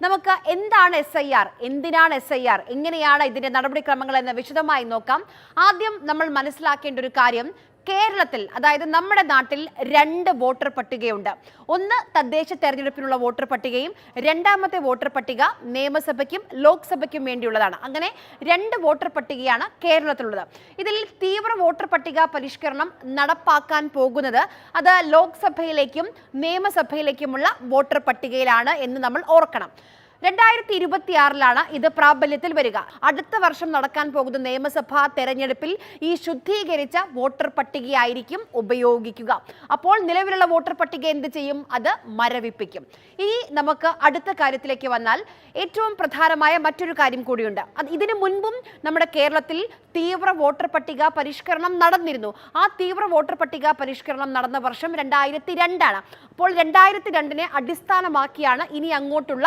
നമുക്ക് എന്താണ് S I R എന്തിനാണ് എസ് ഐ ആർ എങ്ങനെയാണ് ഇതിന്റെ നടപടിക്രമങ്ങൾ എന്ന് വിശദമായി നോക്കാം. ആദ്യം നമ്മൾ മനസ്സിലാക്കേണ്ട ഒരു കാര്യം കേരളത്തിൽ അതായത് നമ്മുടെ നാട്ടിൽ രണ്ട് വോട്ടർ പട്ടികയുണ്ട്. ഒന്ന് തദ്ദേശ തെരഞ്ഞെടുപ്പിനുള്ള വോട്ടർ പട്ടികയും രണ്ടാമത്തെ വോട്ടർ പട്ടിക നിയമസഭയ്ക്കും ലോക്സഭയ്ക്കും വേണ്ടിയുള്ളതാണ്. അങ്ങനെ രണ്ട് വോട്ടർ പട്ടികയാണ് കേരളത്തിലുള്ളത്. ഇതിൽ തീവ്ര വോട്ടർ പട്ടിക പരിഷ്കരണം നടപ്പാക്കാൻ പോകുന്നത് അത് ലോക്സഭയിലേക്കും നിയമസഭയിലേക്കുമുള്ള വോട്ടർ പട്ടികയിലാണ് എന്ന് നമ്മൾ ഓർക്കണം. രണ്ടായിരത്തി ഇരുപത്തിയാറിലാണ് ഇത് പ്രാബല്യത്തിൽ വരിക. അടുത്ത വർഷം നടക്കാൻ പോകുന്ന നിയമസഭാ തെരഞ്ഞെടുപ്പിൽ ഈ ശുദ്ധീകരിച്ച വോട്ടർ പട്ടികയായിരിക്കും ഉപയോഗിക്കുക. അപ്പോൾ നിലവിലുള്ള വോട്ടർ പട്ടിക എന്ത് ചെയ്യും? അത് മരവിപ്പിക്കും. ഇനി നമുക്ക് അടുത്ത കാര്യത്തിലേക്ക് വന്നാൽ ഏറ്റവും പ്രധാനമായ മറ്റൊരു കാര്യം കൂടിയുണ്ട്. ഇതിനു മുൻപും നമ്മുടെ കേരളത്തിൽ തീവ്ര വോട്ടർ പട്ടിക പരിഷ്കരണം നടന്നിരുന്നു. ആ തീവ്ര വോട്ടർ പട്ടിക പരിഷ്കരണം നടന്ന വർഷം രണ്ടായിരത്തി രണ്ടാണ് അപ്പോൾ രണ്ടായിരത്തി രണ്ടിനെ അടിസ്ഥാനമാക്കിയാണ് ഇനി അങ്ങോട്ടുള്ള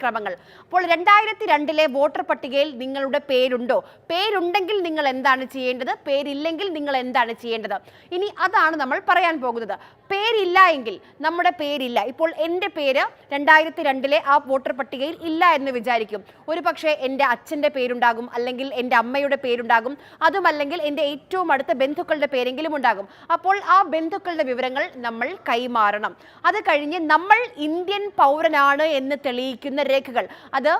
നടപടിക്രമങ്ങൾ അപ്പോൾ രണ്ടായിരത്തി രണ്ടിലെ വോട്ടർ പട്ടികയിൽ നിങ്ങളുടെ പേരുണ്ടോ? പേരുണ്ടെങ്കിൽ നിങ്ങൾ എന്താണ് ചെയ്യേണ്ടത്? പേരില്ലെങ്കിൽ നിങ്ങൾ എന്താണ് ചെയ്യേണ്ടത്? ഇനി അതാണ് നമ്മൾ പറയാൻ പോകുന്നത്. പേരില്ല എങ്കിൽ നമ്മുടെ പേരില്ല. ഇപ്പോൾ എന്റെ പേര് രണ്ടായിരത്തി രണ്ടിലെ ആ വോട്ടർ പട്ടികയിൽ ഇല്ല എന്ന് വിചാരിക്കും. ഒരു പക്ഷേ എന്റെ അച്ഛന്റെ പേരുണ്ടാകും അല്ലെങ്കിൽ എന്റെ അമ്മയുടെ പേരുണ്ടാകും. അതുമല്ലെങ്കിൽ എന്റെ ഏറ്റവും അടുത്ത ബന്ധുക്കളുടെ പേരെങ്കിലും ഉണ്ടാകും. അപ്പോൾ ആ ബന്ധുക്കളുടെ വിവരങ്ങൾ നമ്മൾ കൈമാറണം. അത് കഴിഞ്ഞ് നമ്മൾ ഇന്ത്യൻ പൗരനാണ് എന്ന് തെളിയിക്കുന്ന രേഖകൾ. അത്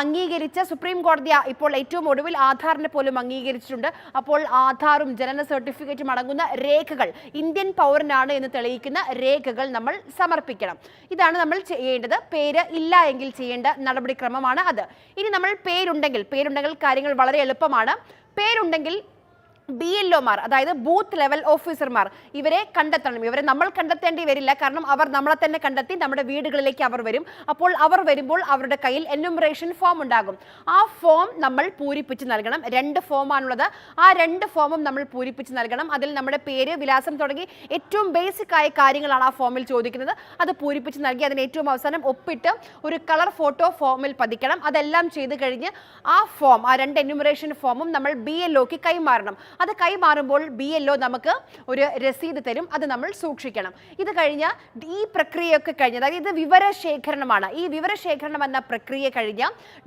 അംഗീകരിച്ച സുപ്രീം കോടതി ഇപ്പോൾ ഏറ്റവും ഒടുവിൽ ആധാറിനെ പോലും അംഗീകരിച്ചിട്ടുണ്ട്. അപ്പോൾ ആധാറും ജനന സർട്ടിഫിക്കറ്റും അടങ്ങുന്ന രേഖകൾ ഇന്ത്യൻ പൗരനാണ് എന്ന് തെളിയിക്കുന്ന രേഖകൾ നമ്മൾ സമർപ്പിക്കണം. ഇതാണ് നമ്മൾ ചെയ്യേണ്ടത്. പേര് ഇല്ല എങ്കിൽ ചെയ്യേണ്ട നടപടിക്രമമാണ് അത്. ഇനി നമ്മൾ പേരുണ്ടെങ്കിൽ പേരുണ്ടെങ്കിൽ കാര്യങ്ങൾ വളരെ എളുപ്പമാണ്. പേരുണ്ടെങ്കിൽ ബി എൽ ഒമാർ അതായത് ബൂത്ത് ലെവൽ ഓഫീസർമാർ ഇവരെ കണ്ടെത്തണം. ഇവരെ നമ്മൾ കണ്ടെത്തേണ്ടി വരില്ല. കാരണം അവർ നമ്മളെ തന്നെ കണ്ടെത്തി നമ്മുടെ വീടുകളിലേക്ക് അവർ വരും. അപ്പോൾ അവർ വരുമ്പോൾ അവരുടെ കയ്യിൽ എന്നുമറേഷൻ ഫോം ഉണ്ടാകും. ആ ഫോം നമ്മൾ പൂരിപ്പിച്ച് നൽകണം. രണ്ട് ഫോമാണുള്ളത് ആ രണ്ട് ഫോമും നമ്മൾ പൂരിപ്പിച്ച് നൽകണം. അതിൽ നമ്മുടെ പേര് വിലാസം തുടങ്ങി ഏറ്റവും ബേസിക് ആയ കാര്യങ്ങളാണ് ആ ഫോമിൽ ചോദിക്കുന്നത്. അത് പൂരിപ്പിച്ച് നൽകി അതിന് ഏറ്റവും അവസാനം ഒപ്പിട്ട് ഒരു കളർ ഫോട്ടോ ഫോമിൽ പതിക്കണം. അതെല്ലാം ചെയ്ത് കഴിഞ്ഞ് ആ ഫോം ആ രണ്ട് എന്യൂമറേഷൻ ഫോമും നമ്മൾ ബി എൽ ഒക്ക് കൈമാറണം. അത് കൈമാറുമ്പോൾ ബി എൽ ഒ നമുക്ക് ഒരു രസീത് തരും അത് നമ്മൾ സൂക്ഷിക്കണം. ഇത് കഴിഞ്ഞ ഈ പ്രക്രിയയൊക്കെ കഴിഞ്ഞ് അതായത് ഇത് വിവരശേഖരണമാണ്. ഈ വിവരശേഖരണം എന്ന പ്രക്രിയ കഴിഞ്ഞ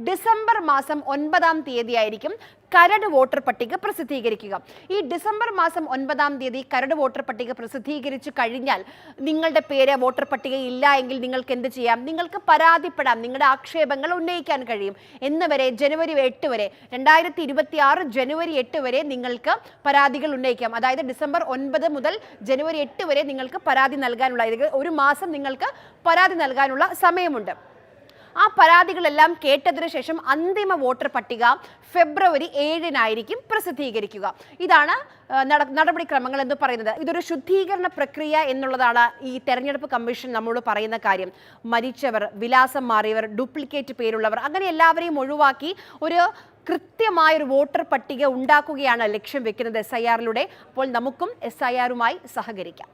ഡിസംബർ മാസം ഒൻപതാം തീയതി ആയിരിക്കും കരട് വോട്ടർ പട്ടിക പ്രസിദ്ധീകരിക്കുക. ഈ ഡിസംബർ മാസം ഒൻപതാം തീയതി കരട് വോട്ടർ പട്ടിക പ്രസിദ്ധീകരിച്ചു കഴിഞ്ഞാൽ നിങ്ങളുടെ പേര് വോട്ടർ പട്ടിക ഇല്ല എങ്കിൽ നിങ്ങൾക്ക് എന്ത് ചെയ്യാം? നിങ്ങൾക്ക് പരാതിപ്പെടാം. നിങ്ങളുടെ ആക്ഷേപങ്ങൾ ഉന്നയിക്കാൻ കഴിയും. എന്ന് വരെ ജനുവരി എട്ട് വരെ രണ്ടായിരത്തി ഇരുപത്തി ആറ് ജനുവരി എട്ട് വരെ നിങ്ങൾക്ക് പരാതികൾ ഉന്നയിക്കാം. അതായത് ഡിസംബർ ഒൻപത് മുതൽ ജനുവരി എട്ട് വരെ നിങ്ങൾക്ക് പരാതി നൽകാനുള്ള ഒരു മാസം നിങ്ങൾക്ക് പരാതി നൽകാനുള്ള സമയമുണ്ട്. ആ പരാതികളെല്ലാം കേട്ടതിനു ശേഷം അന്തിമ വോട്ടർ പട്ടിക ഫെബ്രുവരി ഏഴിനായിരിക്കും പ്രസിദ്ധീകരിക്കുക. ഇതാണ് നടപടിക്രമങ്ങൾ എന്ന് പറയുന്നത്. ഇതൊരു ശുദ്ധീകരണ പ്രക്രിയ എന്നുള്ളതാണ് ഈ തെരഞ്ഞെടുപ്പ് കമ്മീഷൻ നമ്മോട് പറയുന്ന കാര്യം. മരിച്ചവർ വിലാസം മാറിയവർ ഡ്യൂപ്ലിക്കേറ്റ് പേരുള്ളവർ അങ്ങനെ എല്ലാവരെയും ഒഴിവാക്കി ഒരു കൃത്യമായൊരു വോട്ടർ പട്ടിക ഉണ്ടാക്കുകയാണ് ലക്ഷ്യം വെക്കുന്നത് എസ് ഐ ആറിലൂടെ അപ്പോൾ നമുക്കും എസ് ഐ ആറുമായി സഹകരിക്കാം.